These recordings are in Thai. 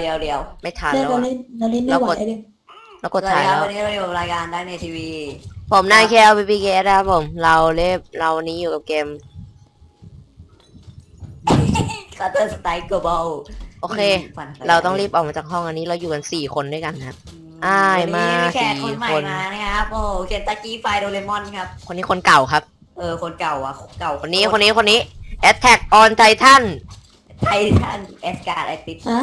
เดียวเดียวไม่ทันเล่นแล้วเราอะ เล่นเราเล่นไม่ไหวเลยเรากดสวัสถ่าดียครับแล้ว วันนี้เราอยู่กับรายการได้ในทีวี ผมนายแคลบีบีเกสนะครับผม เราเล่นเรานี้อยู่กับเกมคัตเตอร์สไตล์กบอลโอเคเราต้องรีบออกมาจากห้องอันนี้เราอยู่กันสี่คนด้วยกันนะครับ อ้ายมาแขกคนใหม่สี่คน มานะครับโอ้เคนตักกี้ไฟโดเรมอนครับ คนนี้คนเก่าครับ เออคนเก่าอะเก่าคนนี้คนนี้คนนี้ Attack on Titan ไททันเอสการ์ดไอติสอะ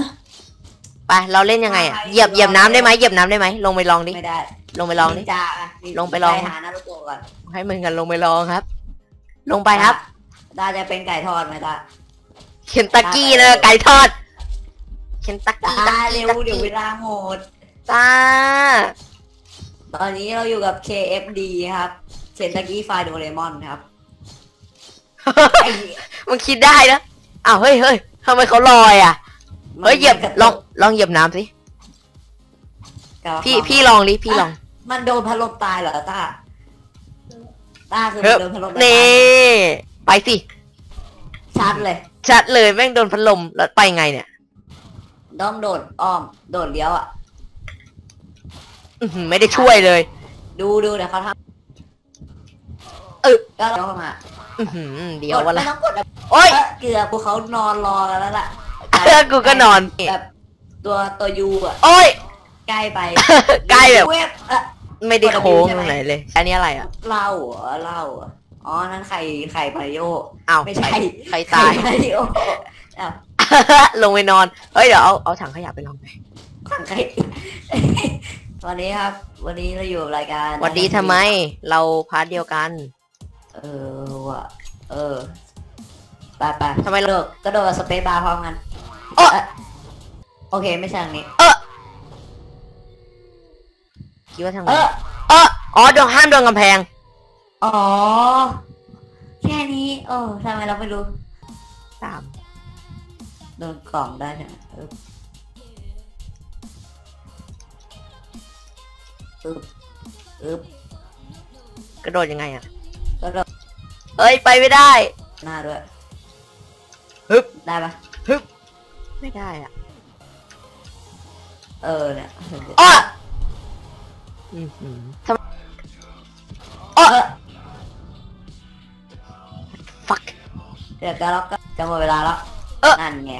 ไปเราเล่นยังไงอะไปเหยียบเหยียบน้ำได้ไหมเหยียบน้ำได้ไหมลงไปลองดิไม่ได้ลงไปลองดินินจาะลงไปลอง หานารุโตะก่อนให้มึงกันลงไปลองครับ ลงไปครับดาจะเป็นไก่ทอดไหมตาเคนตักกี้นะไก่ทอดเคนตักกี้ตาตักเร็กี้วตักเดี๋ยวเวกี้ลาหมดตาตอนนี้เราอยู่กับ KFD ครับเคนตักกี้ไฟโดเรมอนครับไอ้มึงคิดได้นะอ้าวเฮ้ยเฮ้ยทำไมเขาลอยอะเฮ้ยเหยียบลอง ลองเหยียบน้ำสิ พี่พี่ลองดิพี่ลอง มันโดนพัดลมตายเหรอตาตาคือเฮ้ยโดนพัดลมตายนี่ไปสิ ชัดเลย ชัดเลยแม่งโดนพัดลมแล้วไปไงเนี่ยด้อมโดดอ้อม โดดเลี้ยวอะอื้อหือไม่ได้ช่วยเลย ดูดูเดี๋ยวเขาทเออำก็เลี้ยวเข้ามาอื้อหือเดี๋ยววันไม่ละต้องกดอะโอ๊ยเอ้อเกือบพวกเขานอนรอกันแล้วล่ะเออกูก็นอนแบบ ตัวตัวยูอะโอ๊ยใกล้ไปใกล้แบบ เว็บเอ่อไม่ได้โค้งตรงไหนเลย อันนี้อะไรอะ เหล่าเหรอเหล่าเหรออ๋อนั่นไข่ไข่มาริโออ้าวไม่ใช่ใครตาย ไข่มาริโออ้าวลงไปนอน เฮ้ยเดี๋ยวเอาเอาถังขยะไปลองไปไข่วันนี้ครับ วันนี้เราอยู่กับรายการหวัดดีทำไม เราพาร์ทเดียวกัน เออว่ะเออไปไปทำไมเรา กระโดดกระโดดกับสเปซบาร์พร้อมกันเอ้อะ โอเคไม่ใช่ทางนี้คิดว่าทางไหเอนอเอออ๋อโดนห้ามโดนกำแพง อ๋อ แค่นี้ โอ้ทำไมเราไม่รู้สามโดนกล่องได้ใช่ไหมอึ๊บอึ๊บอึ๊บกระโดดยังไงอะกระโดดเอ้ยไปไม่ได้ หน้าด้วย ฮึบ ได้ปะไม่ได้อะ เออเนี่ยอ้ออือหือทำไมเออฟักเดี๋ยวจะล็อกก็จะหมดเวลาแล้วเออนั่นไง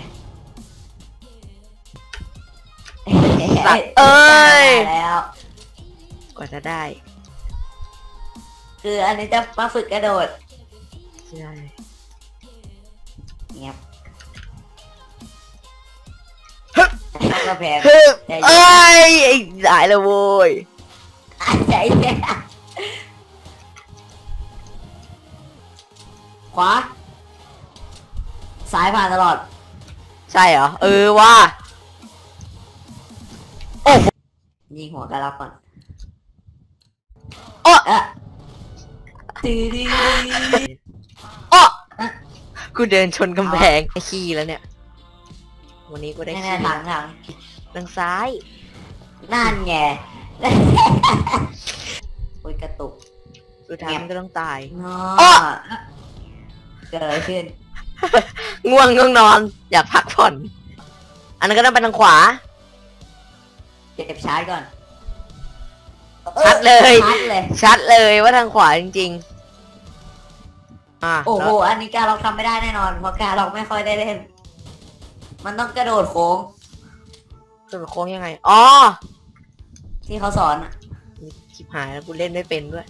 สัตว์เอ้ยได้แล้วกว่าจะได้ คืออันนี้จะมาฝึกกระโดด ใช่เงียบ กระแพงฮึบใจเย็นเอ้ยไอ้สายและโว้ยใจเย็นขวาซ้ายผ่านตลอด ใช่เหรอ เออว่ายิงหัวกระลับก่อนโอ๊ะเอะตื้อดื้ออ้อกูเดินชนกำแพงไอ้ขี้แล้วเนี่ย วันนี้กูได้แน่ขี้ๆทางทางทางซ้าย นั่นไง โอ้ยกระตุกสุดท้ายมันก็ต้องตาย เนาอ๊ะะเกิดอะไรขึ้น ง่วงง่วงนอน อยากพักผ่อน อันนั้นก็ต้องไปทางขวา เก็บชาร์จก่อน ชัดเลย ชัดเลย ชัดเลยว่าทางขวาจริงๆ อะโอ้โหแล้วอันนี้การล็อกทำไม่ได้แน่นอน เพราะการล็อกไม่ค่อยได้เล่น มันต้องกระโดดโค้งคือโค้งยังไง อ๋อ ที่เขาสอนอะชิบหายแล้วกูเล่นไม่เป็นด้วย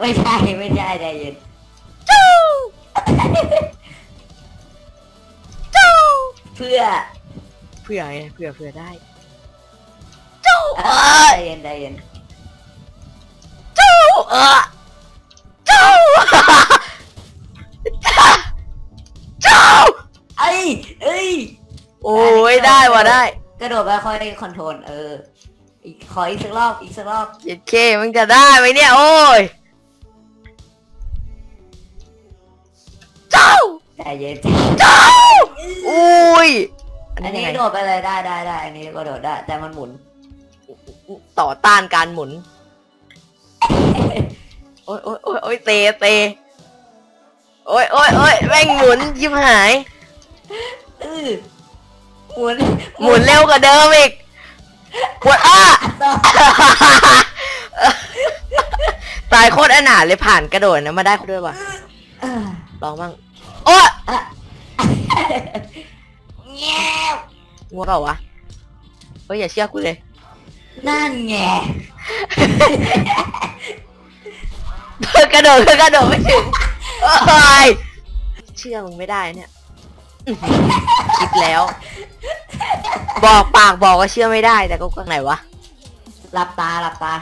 ไม่ใช่ไม่ใช่ใจเย็นเพื่อเผื่อไงเผื่อเผื่อได้เอ่อใจเย็นใจเย็นเออ ยเอ้ยโอ้ยได้ว่ะได้ กระโดดไปค่อยคอนโทรลเออ อีกขออีกสักรอบอีกสักรอบเย็ดเคมึงจะได้ไหมเนี่ยโอ้ยเจ้าใจเย็นเจ้าอุ้ยอันอันนี้นี้ยังไงโดดไปเลยได้ได้ได้อันนี้ก็โดดได้ แต่มันหมุน ต่อต้านการหมุน โอ้ยโอ้ยโอ้ยโอ้ยเตะเตะโอ้ยโอ้ยโอ้ยแม่งหมุนยิบหาย เออหมุนหมุนเร็วกว่าเดิมอีกปวดอ้า ตายโคตรอนาถเลยผ่านกระโดดนะมาได้ด้วยว่ะเออลองบ้าง โอ้ยแง่วงัวเปล่าวะเฮ้ยอย่าเชื่อกูเลย นั่นไงกระโดดกระโดดไม่ถึง โอ้ย เชื่อมึงไม่ได้เนี่ยอื้อหือ คิดแล้ว บอกปากบอกว่าเชื่อไม่ได้แต่ก็ข้างไหนวะหลับตาหลับตา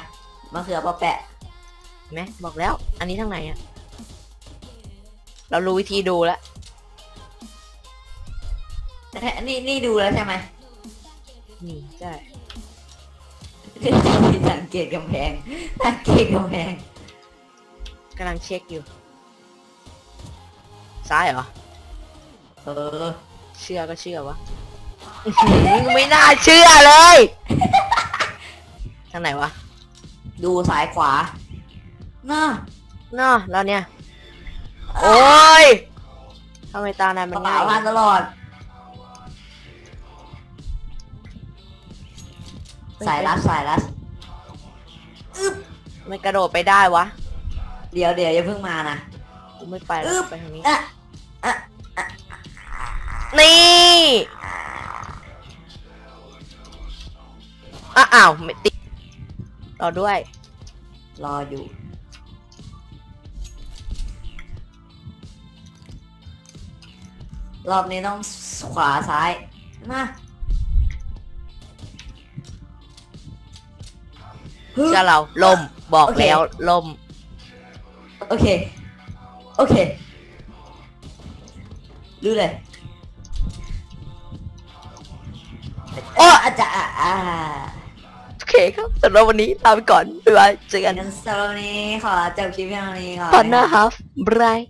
มะเขือปอแปะเห็นไหมบอกแล้ว อันนี้ทางไหนอะเรารู้วิธีดูแล้วนี่นี่ดูแล้วใช่ไหมนี่ใช่สังเกตกำแพงสังเกตกำแพงกำลังเช็คอยู่ ซ้ายเหรอ เออ เชื่อก็เชื่อวะอื้อหือไม่น่าเชื่อเลย ทางไหนวะดูซ้ายขวาน่าเนาะแล้วเนี่ย โอ้ยทำไมตานั้นกมันระเป๋าง่ายผ่านตลอด สายรัดสายรัดไม่กระโดดไปได้วะ เดี๋ยวเดี๋ยวอย่าเพิ่งมานะ กูไม่ไปแล้อึ๊วบไปทางนี้ อะ นี่อะอ้าวไม่ติดรอด้วย รออยู่ รอบนี้ต้องขวาซ้าย มาฮึบเชื่อเราลมบอกโอเคแล้วลม โอเค โอเค รู้เลย โอ้อาจจะอ่าอ่าโอเคครับสำหรับวันนี้ลาไปก่อนบ๊ายบายเจอกันงั้นสำหรับวันนี้ขอจบคลิปเพียงเท่านี้ก่อน ตอนหน้านะครับฮัฟบราย